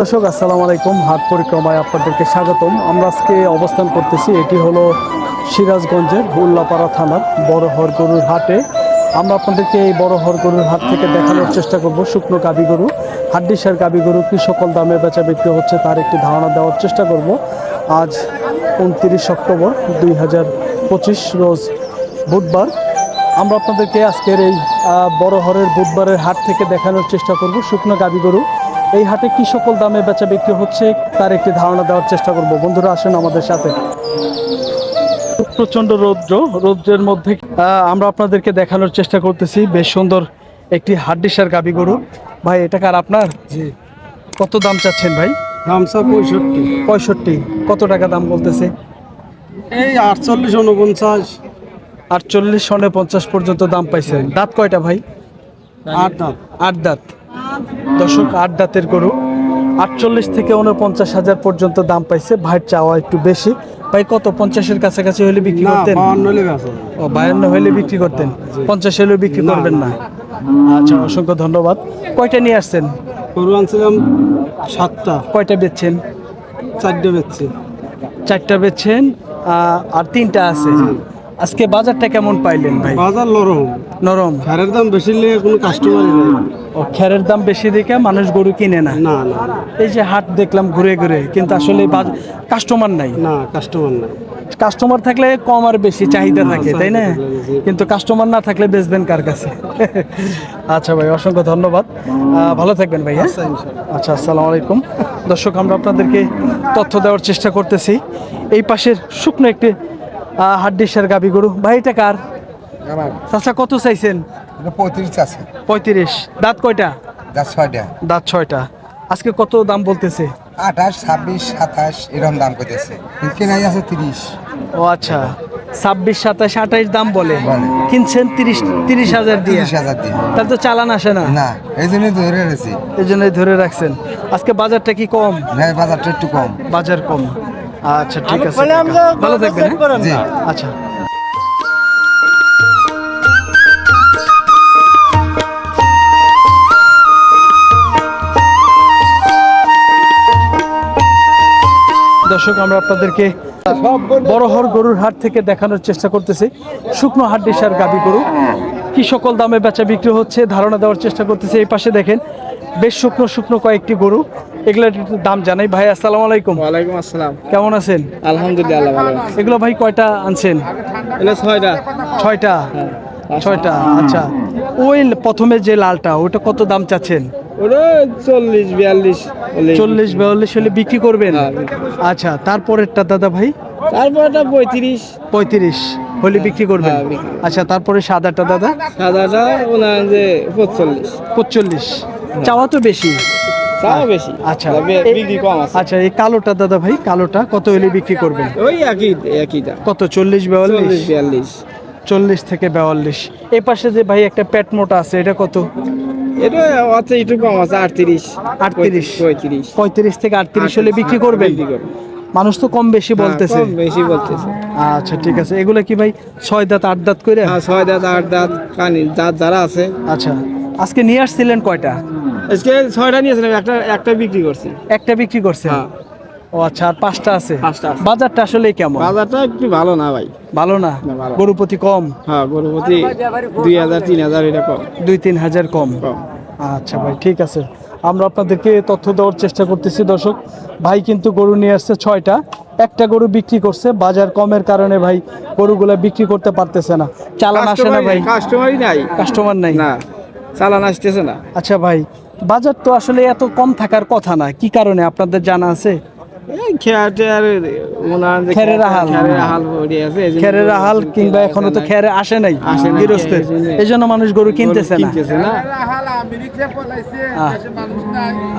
দর্শক, আসসালামু আলাইকুম। হাট পরিক্রমায় আপনাদেরকে স্বাগতম। আমরা আজকে অবস্থান করতেছি, এটি হলো সিরাজগঞ্জের উল্লাপাড়া থানার বড় হরগরুর হাটে। আমরা আপনাদেরকে এই বড় হরগরুর হাট থেকে দেখানোর চেষ্টা করব, শুকনো গাবি গরু। হাড্ডিসার গাবি গরু কি সকল দামে বেচা বিক্রি হচ্ছে তার একটি ধারণা দেওয়ার চেষ্টা করব। আজ উনত্রিশ অক্টোবর দুই হাজার পঁচিশ রোজ বুধবার। আমরা আপনাদেরকে আজকের এই বড় হরের বুধবারের হাট থেকে দেখানোর চেষ্টা করব, শুকনো গাবি গরু। এই হাটে কি সকল দামে বেচা বিক্রি হচ্ছে তার একটি ধারণা দেওয়ার চেষ্টা করব। বন্ধুরা আসেন আমাদের সাথে। প্রচণ্ড রৌদ্র রৌদ্রের মধ্যে আমরা আপনাদেরকে দেখানোর চেষ্টা করতেছি। বেশ সুন্দর একটি হাড্ডিসার গাবি গরু। ভাই এটা কার আপনার? জি। কত দাম চাচ্ছেন ভাই? গামছা পঁয়ষট্টি। পঁয়ষট্টি। কত টাকা দাম বলতেছে? এই আটচল্লিশ উনপঞ্চাশ। আটচল্লিশ সনে পঞ্চাশ পর্যন্ত দাম পাইছেন। দাঁত কয়টা ভাই? আট দাম আট দাঁত। দশক আট দাঁতের গরু। আটচল্লিশ থেকে উনপঞ্চাশ হাজার পর্যন্ত দাম পাইছে। ভাইয়ের চাওয়া একটু বেশি। ভাই কত? পঞ্চাশের কাছাকাছি হলে বিক্রি করতেন? ও বায়ান্ন হলে বিক্রি করতেন। পঞ্চাশ হলে বিক্রি করবেন না। না। আচ্ছা অসংখ্য ধন্যবাদ। কয়টা নিয়ে আসছেন? গরু আনছিলাম সাতটা। কয়টা বেচছেন? চারটে বেচছি। চারটা বেচছেন আর তিনটা আছে। আজকে বাজারটা কেমন পাইলেন ভাই? বাজার লরম নরম। ফেরের দাম বেশি লেগে কোনো কাস্টমারই নেই। ও খেরের দাম বেশি দেখে মানুষ গরু কিনে না? না না। এই যে হাট দেখলাম ঘুরে ঘুরে কিন্তু আসলে কাস্টমার নাই। না কাস্টমার নাই। কাস্টমার থাকলে কম আর বেশি চাহিদা থাকে তাই না। কিন্তু কাস্টমার না থাকলে বেচবেন কার কাছে? আচ্ছা ভাই অসংখ্য ধন্যবাদ। ভালো থাকবেন ভাই হ্যাঁ? আচ্ছা আসসালামু আলাইকুম। দর্শক আমরা আপনাদেরকে তথ্য দেওয়ার চেষ্টা করতেছি। এই পাশের শুকনো একটি হাড্ডিসার গাবি গরু। ভাই এটা কার? আমার। কত চাইছেন? পঁয়ত্রিশ আছে। পঁয়ত্রিশ। দাঁত কয়টা? যা ছয়টা। দাঁত ছয়টা। আজকে কত দাম বলতেছে? আঠাশ ছাব্বিশ সাতাশ এরকম দাম করতেছে কেনাই আছে তিরিশ। ও আচ্ছা। ছাব্বিশ সাতাশ আঠাইশ দাম বলে। কিনছেন তিরিশ তিরিশ হাজার দিয়ে? তিরিশ হাজার দিন তাহলে তো চালান আসে না। না এই জন্যই ধরে রয়েছি এই জন্যই ধরে রাখছেন। আজকে বাজারটা কি কম? ভাই বাজারটা একটু কম। বাজার কম। আচ্ছা ঠিক আছে ভালো থাকবেন হ্যাঁ? আচ্ছা। দর্শক আমরা আপনাদেরকে বড়হর গরুর হাট থেকে দেখানোর চেষ্টা করতেছি। শুকনো হাড্ডিসার গাবি গরু। কি সকল দামে বেচা বিক্রি হচ্ছে ধারণা দেওয়ার চেষ্টা করতেছি। এই পাশে দেখেন বেশ শুকনো শুকনো কয়েকটি গরু। এগুলোর দাম জানাই। ভাই আসসালামু আলাইকুম। ওয়ালাইকুম আসসালাম। কেমন আছেন? আলহামদুলিল্লাহ ভালো এগুলো ভাই কয়টা আনছেন? এটা ছয়টা। ছয়টা? ছয়টা আচ্ছা। ওই প্রথমে যে লালটা ওটা কত দাম চাচ্ছেন? ওটা চল্লিশ বিয়াল্লিশ চল্লিশ বিয়াল্লিশ হলে বিক্রি করবেন? হ্যাঁ, আচ্ছা তারপরেরটা দাদা ভাই? তারপর এটা পঁয়ত্রিশ। পঁয়ত্রিশ হলে বিক্রি করবেন? হ্যাঁ, আচ্ছা তারপরে সাদাটা দাদা? সাদাটা ওনার যে পঁচল্লিশ। পঁচল্লিশ। চাওয়া তো বেশি। তাও বেশি। আচ্ছা। এই- বিক্রি কম আছে। আচ্ছা এই কালোটা দাদা ভাই কালোটা কত হলে বিক্রি করবেন? ওই একই একইটা কত চল্লিশ বিয়াল্লিশ? চল্লিশ বিয়াল্লিশ। চল্লিশ থেকে বিয়াল্লিশ। এই পাশে যে ভাই একটা পেট মোটা আছে এটা কত? এটা আছে একটু কম আছে আটত্রিশ 38 পঁয়ত্রিশ। পঁয়ত্রিশ থেকে আটত্রিশ হলে বিক্রি করবেন। মানুষ তো কম বেশি বলতেছে। হ্যাঁ, বেশি বলতেছে। আচ্ছা ঠিক আছে। এগুলো কি ভাই ছয় দাঁত আট দাঁত করে? হ্যাঁ ছয় দাঁত আট দাঁত কানি দাঁত যারা আছে। আচ্ছা আজকে নিয়ে আসছিলেন কয়টা? আজকে ছয়টা নিয়েছিলাম একটা একটা বিক্রি করছি। একটা বিক্রি করছে হ্যাঁ। ও আচ্ছা আর পাঁচটা আছে? বাজারটা আসলে কেমন? বাজারটা একটু ভালো না ভাই। ভালো না? ভালো। গরুপতি কম? হ্যাঁ গরুপতি দুই হাজার তিন হাজার এরকম দুই তিন হাজার কম? কম। আচ্ছা ভাই ঠিক আছে। আমরা আপনাদেরকে তথ্য দেওয়ার চেষ্টা করতেছি দর্শক। ভাই কিন্তু গরু নিয়ে আসছে ছয়টা। একটা গরু বিক্রি করছে বাজার কমের কারণে ভাই গরুগুলা বিক্রি করতে পারতেছে না। চালান আসে না ভাই? কাস্টমারই নাই। কাস্টমার নাই? না চালান আসতেছে না। আচ্ছা ভাই বাজার তো আসলে এত কম থাকার কথা না। কি কারণে? আপনাদের জানা আছে? খেরের আহাল। কিংবা এখনও তো। খেরে আসে নাই গৃহস্থের। এই জন্য- মানুষ গরু কিনতেছে না। না।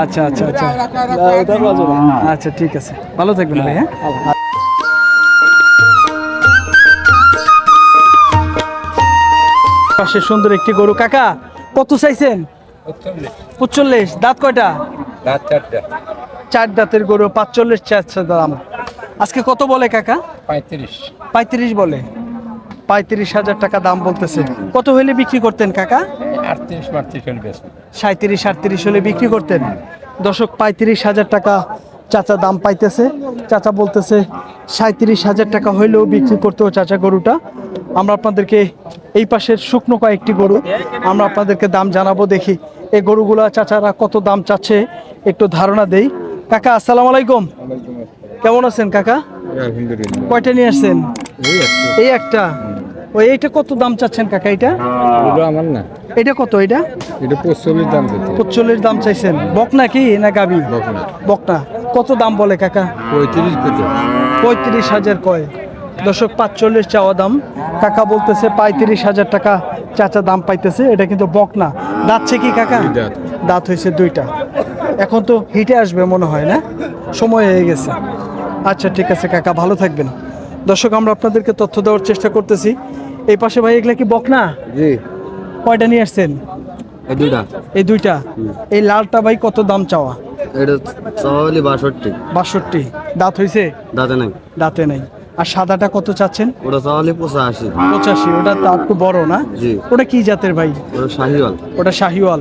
আচ্ছা আচ্ছা আচ্ছা। আচ্ছা ঠিক আছে। ভালো থাকবেন ভাই হ্যাঁ? পাশে সুন্দর একটি গরু। কাকা কত চাইছেন? পঁচল্লিশ। দাঁত কয়টা? চার দাঁতের গরু পাঁচচল্লিশ চাচ্ছে দাম আজকে কত বলে কাকা? পঁয়ত্রিশ। পঁয়ত্রিশ বলে। পঁয়ত্রিশ হাজার টাকা দাম বলতেছে। কত হলে বিক্রি করতেন কাকা? আটত্রিশ হলে সাঁত্রিশ আটত্রিশ হলে বিক্রি করতেন। দশক পঁয়ত্রিশ হাজার টাকা চাচা দাম পাইতেছে। চাচা বলতেছে সাঁত্রিশ হাজার টাকা হইলেও বিক্রি করতেও চাচা গরুটা। আমরা আপনাদেরকে এই পাশের শুকনো কয়েকটি গরু আমরা আপনাদেরকে দাম জানাব দেখি। এই গরুগুলা চাচারা কত দাম চাচ্ছে একটু ধারণা দেই। কাকা আসসালামু আলাইকুম। কেমন আছেন কাকা? কয়টা নিয়ে আসছেন? এই একটা। ওই এইটা কত দাম চাচ্ছেন কাকা এটা আমার না। এটা কত এটা এটা পঁচল্লিশ দাম পঁচল্লিশ দাম চাইছেন। বকনা কি না গাবি? বকনা কত দাম বলে কাকা? পঁয়ত্রিশ পঁয়ত্রিশ হাজার কয়। দশক পাঁচচল্লিশ চাওয়া দাম। কাকা বলতেছে পঁয়ত্রিশ হাজার টাকা চাচা দাম পাইতেছে। এটা কিন্তু বকনা দাঁতছে কি কাকা। দাঁত হয়েছে দুইটা। এখন তো হিটে আসবে মনে হয় না? সময় হয়ে গেছে। আচ্ছা ঠিক আছে কাকা ভালো থাকবেন। দর্শক আমরা আপনাদেরকে তথ্য দেওয়ার চেষ্টা করতেছি। এই পাশে ভাই এগুলা কি বকনা? জি। কয়টা নিয়ে আসছেন? এই দুটা এই দুইটা? এই লালটা ভাই কত দাম চাওয়া? এটা চাওয়ালি বাষট্টি। বাষট্টি। দাঁত হয়েছে দাঁতে নাই। দাঁতে নেই। আর সাদাটা কত চাচ্ছেন? ওটা চাওয়ালি পঁচাশি। পঁচাশি। ওটা তো একটু বড় না? জি। ওটা কি জাতের ভাই? ওটা শাহিওয়াল। ওটা শাহিওয়াল।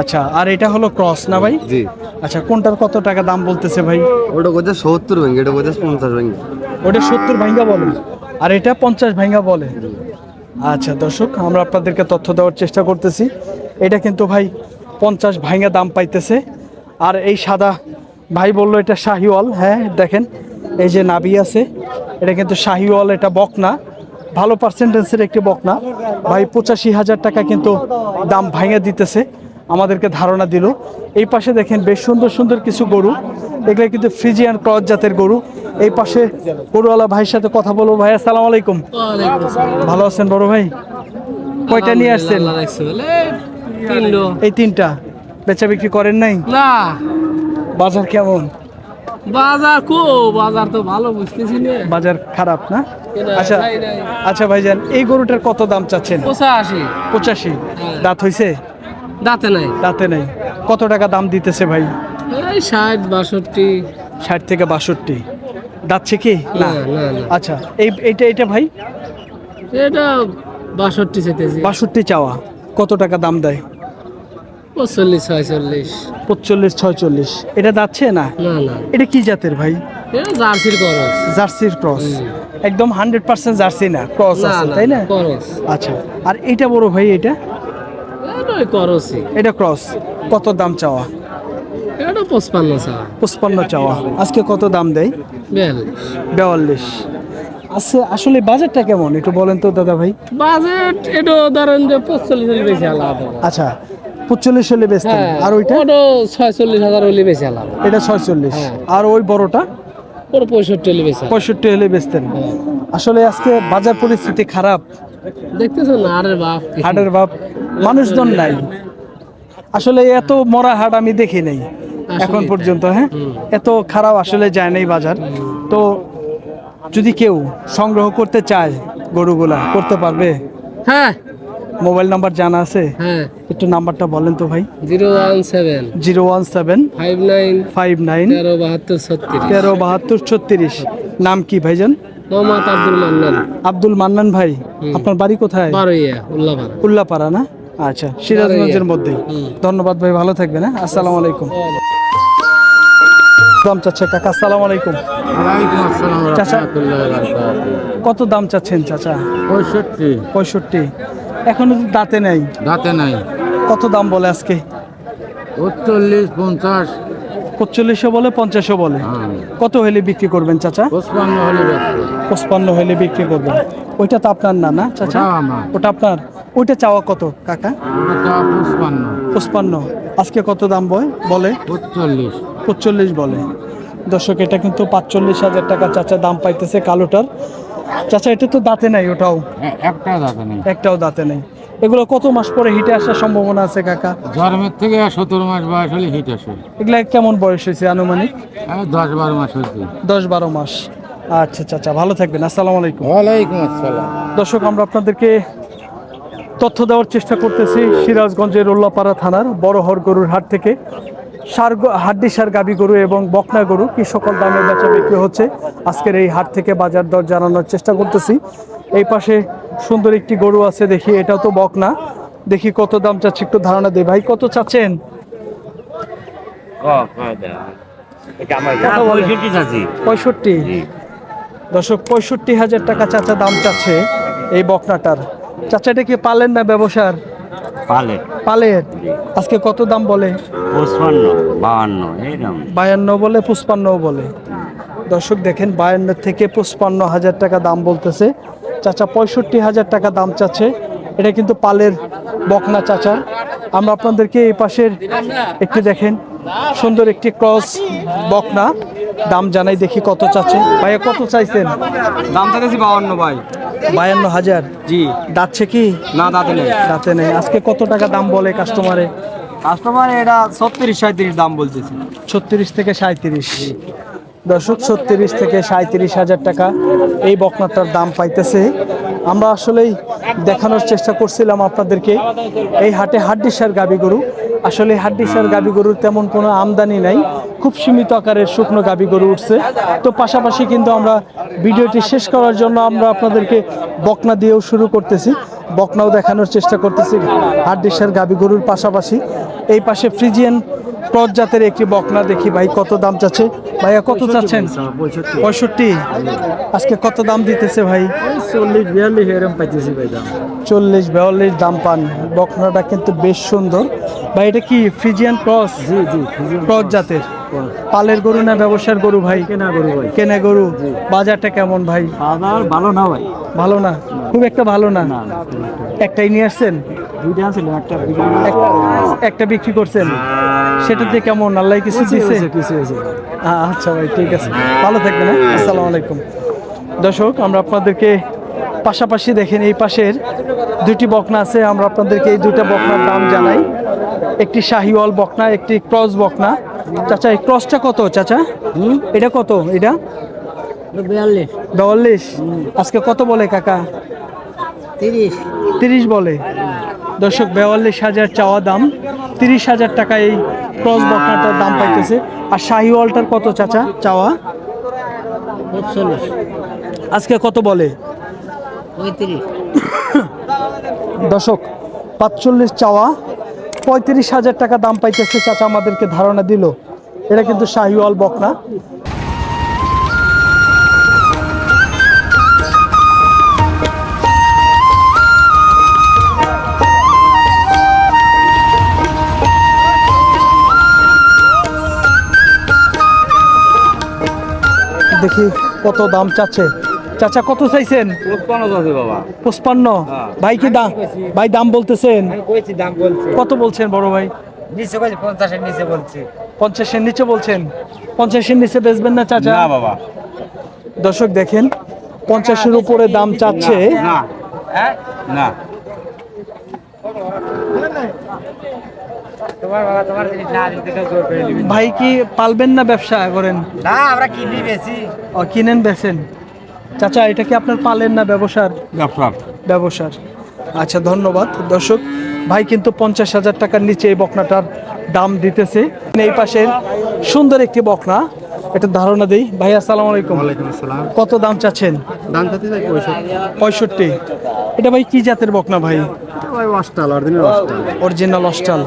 আচ্ছা আর এটা হলো ক্রস না ভাই? জি। আচ্ছা কোনটার কত টাকা দাম বলতেছে ভাই? ওটা কোথায় সত্তর ভেঙে এটা কোথায় পঞ্চাশ ভেঙে ওটা সত্তর ভাঙ্গা বলে। আর এটা পঞ্চাশ ভাঙ্গা বলে। আচ্ছা দর্শক আমরা আপনাদেরকে তথ্য দেওয়ার চেষ্টা করতেছি। এটা কিন্তু ভাই পঞ্চাশ ভাঙ্গা দাম পাইতেছে। আর এই সাদা ভাই বলল এটা শাহিওয়াল হ্যাঁ দেখেন এই যে নাবি আছে এটা কিন্তু শাহিওয়াল এটা বকনা। ভালো পার্সেন্টেন্সের একটি বকনা। ভাই পঁচাশি হাজার টাকা কিন্তু দাম ভাঙে দিতেছে। আমাদেরকে ধারণা দিল। এই পাশে দেখেন বেশ সুন্দর সুন্দর কিছু গরু। এগুলো কিন্তু ফ্রিজিয়ান ক্রস জাতের গরু। এই পাশে গরুওয়ালা ভাইয়ের সাথে কথা বলব। ভাই আসসালামু আলাইকুম। ভালো আছেন বড় ভাই? কয়টা নিয়ে আসছেন? এই তিনটা। বেচা বিক্রি করেন নাই? না। বাজার কেমন? বাজার কো বাজার তো ভালো বুঝতেছি না। বাজার খারাপ না? আচ্ছা। আচ্ছা ভাইজান এই গরুটার কত দাম চাচ্ছেন? পঁচাশি। পঁচাশি। হ্যাঁ। দাঁত হইছে? দাঁতে নাই। দাঁতে নেই। কত টাকা দাম দিতেছে ভাই? এই ষাট বাষট্টি। ষাট থেকে বাষট্টি। দাঁতছে কি? না। আচ্ছা এই এইটা এটা ভাই? এটা বাষট্টি চেতেছি বাষট্টি চাওয়া। কত টাকা দাম দেয়? পঁচল্লিশ ছয়চল্লিশ। পঁচল্লিশ ছয়চল্লিশ। এটা যাচ্ছে না? না এটা কি জাতের ভাই? জার্সির করস। জার্সির ক্রস। একদম হান্ড্রেড পার্সেন্ট জার্সি না। ক্রস আছে তাই না? আচ্ছা। আর এটা বড় ভাই এটা এটা এটা ক্রস কত দাম চাওয়া? এটা পঁচপান্ন চা। পঁচপান্ন চাওয়া। আজকে কত দাম দেয় বিয়াল্লিশ। বেয়াল্লিশ। আচ্ছা আসলে বাজারটা কেমন? একটু বলেন তো দাদা ভাই। বাজেট এটা ধরেন যে বেশি লাভ আচ্ছা পঁচল্লিশ হলে বেচতেন। হ্যাঁ আর ওইটা? ওটা ছয়চল্লিশ হাজার হলে বেশি লাভ এটা ছয়চল্লিশ। হ্যাঁ। আর ওই বড়টা? ওটা পঁয়ষট্টি হলে বেশি পঁয়ষট্টি হলে বেচতেন। আসলে আজকে বাজার পরিস্থিতি খারাপ। দেখতেছো না আরে বাপ। হাটের বাপ মানুষজন নাই। আসলে এত মরা হাট আমি দেখি নাই এখন পর্যন্ত হ্যাঁ? এত খারাপ আসলে যায় নাই বাজার। তো যদি কেউ সংগ্রহ করতে চায় গরুগুলা করতে পারবে? হ্যাঁ। মোবাইল নাম্বার জানা আছে? হ্যাঁ। একটু নাম্বারটা বলেন তো ভাই। Zero one seven. Zero one seven five nine. Five nine তেরো বাহাত্তর ছত্রিশ। তেরো বাহাত্তর ছত্রিশ। নাম কি ভাইজান? মোহাম্মদ আব্দুল মান্নান। আব্দুল মান্নান ভাই আপনার বাড়ি কোথায়? বারোইয়া উল্লাপাড়া। উল্লাপাড়া না? আচ্ছা সিরাজগঞ্জের মধ্যেই। ধন্যবাদ ভাই ভালো থাকবেন হ্যাঁ? আসসালামু আলাইকুম। দাম চাচ্ছে কাকা আসসালামু আলাইকুম। চাচা কত দাম চাচ্ছেন চাচা? পঁয়ষট্টি। পঁয়ষট্টি। এখনও দাঁতে নেই। দাঁতে নাই। কত দাম বলে আজকে? উনচল্লিশ পঞ্চাশ। পঁচল্লিশও বলে পঞ্চাশও বলে। কত হলে বিক্রি করবেন চাচা? পঁচপান্ন হলে বিক্রি করবেন। ওইটা তো আপনার না না চাচা? ওটা আপনার? ওইটা চাওয়া কত কাকা? পঁচপান্ন। আজকে কত দাম বয়? বলে? পঁচল্লিশ। বলে। দর্শক এটা কিন্তু পাঁচচল্লিশ হাজার টাকা চাচা দাম পাইতেছে কালোটার। চাচা এটা তো দাঁতে নাই ওটাও। একটা দাঁতে নেই। একটাও দাঁতে নেই। এগুলো কত মাস পরে হিটে আসার সম্ভাবনা আছে কাকা? জন্মের থেকে সতেরো মাস বয়স হলে হিট আসে। এগুলা কেমন বয়স হয়েছে আনুমানিক? দশ বারো মাস হয়েছে। দশ বারো মাস। আচ্ছা চাচা ভালো থাকবেন আসসালামু আলাইকুম। ওয়ালাইকুম আসসালাম। দর্শক আমরা আপনাদেরকে তথ্য দেওয়ার চেষ্টা করতেছি সিরাজগঞ্জের উল্লাপাড়া থানার বড় হর গরুর হাট থেকে। সার হাড্ডি সার গাবি গরু এবং বকনা গরু কি সকল দামে বেচা বিক্রি হচ্ছে? আজকের এই হাট থেকে বাজার দর জানানোর চেষ্টা করতেছি। এই পাশে সুন্দর একটি গরু আছে দেখি এটাও তো বকনা। দেখি কত দাম চাচ্ছে একটু ধারণা দে ভাই কত চাচ্ছেন? কথা পঁয়ষট্টি দর্শক পঁয়ষট্টি হাজার টাকা চাচা দাম চাচ্ছে এই বকনাটার। চাচা এটা কি পালেন না ব্যবসার? পালে। পালের? আজকে কত দাম বলে? পঁচপান্ন বাহান্ন বায়ান্ন বলে পুষ্পান্ন বলে। দর্শক দেখেন বায়ান্ন থেকে পুষ্পান্ন হাজার টাকা দাম বলতেছে। চাচা পঁয়ষট্টি হাজার টাকা দাম চাচ্ছে। এটা কিন্তু পালের বকনা চাচা। আমরা আপনাদেরকে এই পাশের একটি দেখেন সুন্দর একটি ক্রস বকনা। দাম জানাই দেখি কত চাচ্ছে। ভাইয়া কত চাইছেন? দাম চাইছি বাউন্ন ভাই। বায়ান্ন হাজার? জি। দাচ্ছে কি? না দাঁতে নেই। দাঁতে নেই। আজকে কত টাকা দাম বলে কাস্টমারে কাস্টমার এটা ছত্রিশ সাঁত্রিশ দাম বলতেছে। ছত্রিশ থেকে সাঁত্রিশ দর্শক, ছত্রিশ থেকে সাঁত্রিশ হাজার টাকা এই বকনাটার দাম পাইতেছে। আমরা আসলেই দেখানোর চেষ্টা করছিলাম আপনাদেরকে, এই হাটে হাড্ডিসার গাবি গরু। আসলে হাড্ডিসার গাবি গরুর তেমন কোনো আমদানি নাই, খুব সীমিত আকারের শুকনো গাবি গরু উঠছে। তো পাশাপাশি কিন্তু আমরা ভিডিওটি শেষ করার জন্য আমরা আপনাদেরকে বকনা দিয়েও শুরু করতেছি। বকনাও দেখানোর চেষ্টা করতেছি হাড্ডিসার গাবি গরুর পাশাপাশি। এই পাশে ফ্রিজিয়ান ক্রস জাতের একটি বকনা দেখি ভাই কত দাম চাচ্ছে? ভাইয়া কত চাচ্ছেন? পঁয়ষট্টি। আজকে কত দাম দিতেছে ভাই? চল্লিশ বিয়াল্লিশ এরকম পাইতেছি ভাই দাম। চল্লিশ বিয়াল্লিশ দাম পান। বকনাটা কিন্তু বেশ সুন্দর। ভাই এটা কি ফ্রিজিয়ান ক্রস? জি জি ক্রস জাতের। পালের গরু না ব্যবসার গরু ভাই? কেনা গরু ভাই। কেনা গরু। বাজারটা কেমন ভাই? বাজার ভালো না ভাই। ভালো না? খুব একটা ভালো না? একটাই নিয়ে আসছেন? দুইটা একটা একটা বিক্রি করছেন? সেটাতে কেমন? আল্লাহ কিছু দিছে? কিছু হয়েছে। আচ্ছা ভাই ঠিক আছে। ভালো থাকবেন হ্যাঁ? আসসালামু আলাইকুম। দর্শক আমরা আপনাদেরকে পাশাপাশি দেখেন এই পাশের দুটি বকনা আছে। আমরা আপনাদেরকে এই দুটা বকনার দাম জানাই। একটি শাহিওয়াল বকনা একটি ক্রস বকনা। চাচা এই ক্রসটা কত চাচা? এটা কত? এটা? বিয়াল্লিশ। বিয়াল্লিশ? আজকে কত বলে কাকা? তিরিশ। তিরিশ বলে। দর্শক বিয়াল্লিশ হাজার চাওয়া দাম তিরিশ হাজার টাকা এই ক্রস বকনাটার দাম পাইতেছে। আর শাহিওয়ালটার কত চাচা চাওয়া? আজকে কত বলে? দর্শক পাঁচচল্লিশ চাওয়া পঁয়ত্রিশ হাজার টাকা দাম পাইতেছে চাচা আমাদেরকে ধারণা দিল। এটা কিন্তু শাহিওয়াল বকনা। দেখি কত দাম চাচ্ছে। চাচা কত চাইছেন? বাবা। পঁচপান্ন? ভাই কি দাম ভাই দাম বলতেছেন? কইছি দাম বলছি। কত বলছেন বড় ভাই? নিচে পঞ্চাশের নিচে বলছি। পঞ্চাশের নিচে বলছেন। পঞ্চাশের নিচে বেচবেন না চাচা? না বাবা। দর্শক দেখেন পঞ্চাশের উপরে দাম চাচ্ছে। না। হ্যাঁ? না। ভাই কি পালবেন না ব্যবসা করেন? না আমরা কিনি বেশি ও কিনেন বেছেন চাচা এটা কি আপনার পালেন না ব্যবসার? ব্যবসার ব্যবসার। আচ্ছা ধন্যবাদ। দর্শক ভাই কিন্তু পঞ্চাশ হাজার টাকার নিচে এই বকনাটার দাম দিতেছে। এই পাশের সুন্দর একটি বকনা। এটা ধারণা দেই। ভাই আসসালাম আলাইকুম। কত দাম চাচ্ছেন? দাম পঁয়ষট্টি। এটা ভাই কি জাতের বকনা ভাই? ভাই অরিজিনাল অস্টাল।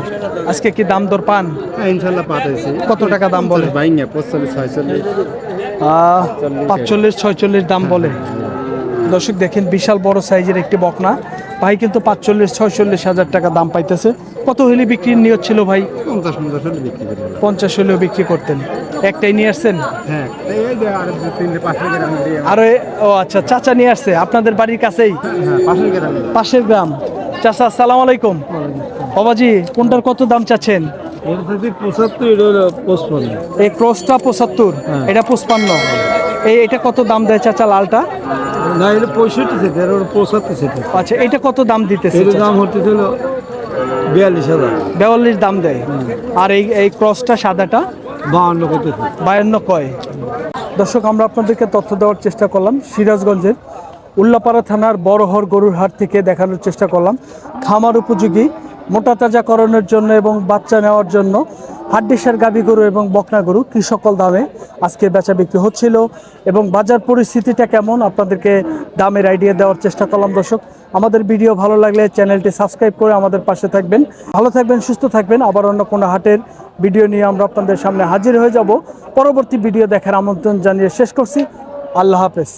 আজকে কি দাম দর পান? হ্যাঁ ইনশাল্লাহ পাঠাইছি। কত টাকা দাম বলে? পঁচল্লিশ ছয়চল্লিশ। পাঁচচল্লিশ ছয়চল্লিশ দাম বলে। দর্শক দেখেন বিশাল বড় সাইজের একটি বকনা। ভাই কিন্তু পাঁচচল্লিশ ছয়চল্লিশ হাজার টাকা দাম পাইতেছে। কত হলে বিক্রির নিয়ত ছিল ভাই? পঞ্চাশ হলেও বিক্রি করতেন। একটাই নিয়ে আসছেন? হ্যাঁ আর ও আচ্ছা চাচা নিয়ে আসছে আপনাদের বাড়ির কাছেই? হ্যাঁ পাশের গ্রাম। চাচা আসসালামু আলাইকুম। বাবাজি কোনটার কত দাম চাচ্ছেন? এই ক্রসটা পঁচাত্তর এটা পঁচপান্ন। এই এটা কত দাম দেয় চাচা লালটা? না এটা পঁয়ষট্টি থেকে আর ওর পঁচাত্তর থেকে। আচ্ছা এটা কত দাম দিতেছে এর দাম হতে ছিল বিয়াল্লিশ হাজার। বিয়াল্লিশ দাম দেয়। আর এই এই ক্রসটা সাদাটা? বাহান্ন করতেছে বায়ান্ন কয়? দর্শক আমরা আপনাদেরকে তথ্য দেওয়ার চেষ্টা করলাম সিরাজগঞ্জের উল্লাপাড়া থানার বড়হর গরুর হাট থেকে দেখানোর চেষ্টা করলাম। খামার উপযোগী মোটা তাজাকরণের জন্য এবং বাচ্চা নেওয়ার জন্য হাড্ডিসার গাবি গরু এবং বকনা গরু কি সকল দামে আজকে বেচা বিক্রি হচ্ছিল এবং বাজার পরিস্থিতিটা কেমন? আপনাদেরকে দামের আইডিয়া দেওয়ার চেষ্টা করলাম দর্শক। আমাদের ভিডিও ভালো লাগলে চ্যানেলটি সাবস্ক্রাইব করে আমাদের পাশে থাকবেন। ভালো থাকবেন, সুস্থ থাকবেন। আবার অন্য কোনো হাটের ভিডিও নিয়ে আমরা আপনাদের সামনে হাজির হয়ে যাব। পরবর্তী ভিডিও দেখার আমন্ত্রণ জানিয়ে শেষ করছি। আল্লাহ হাফেজ।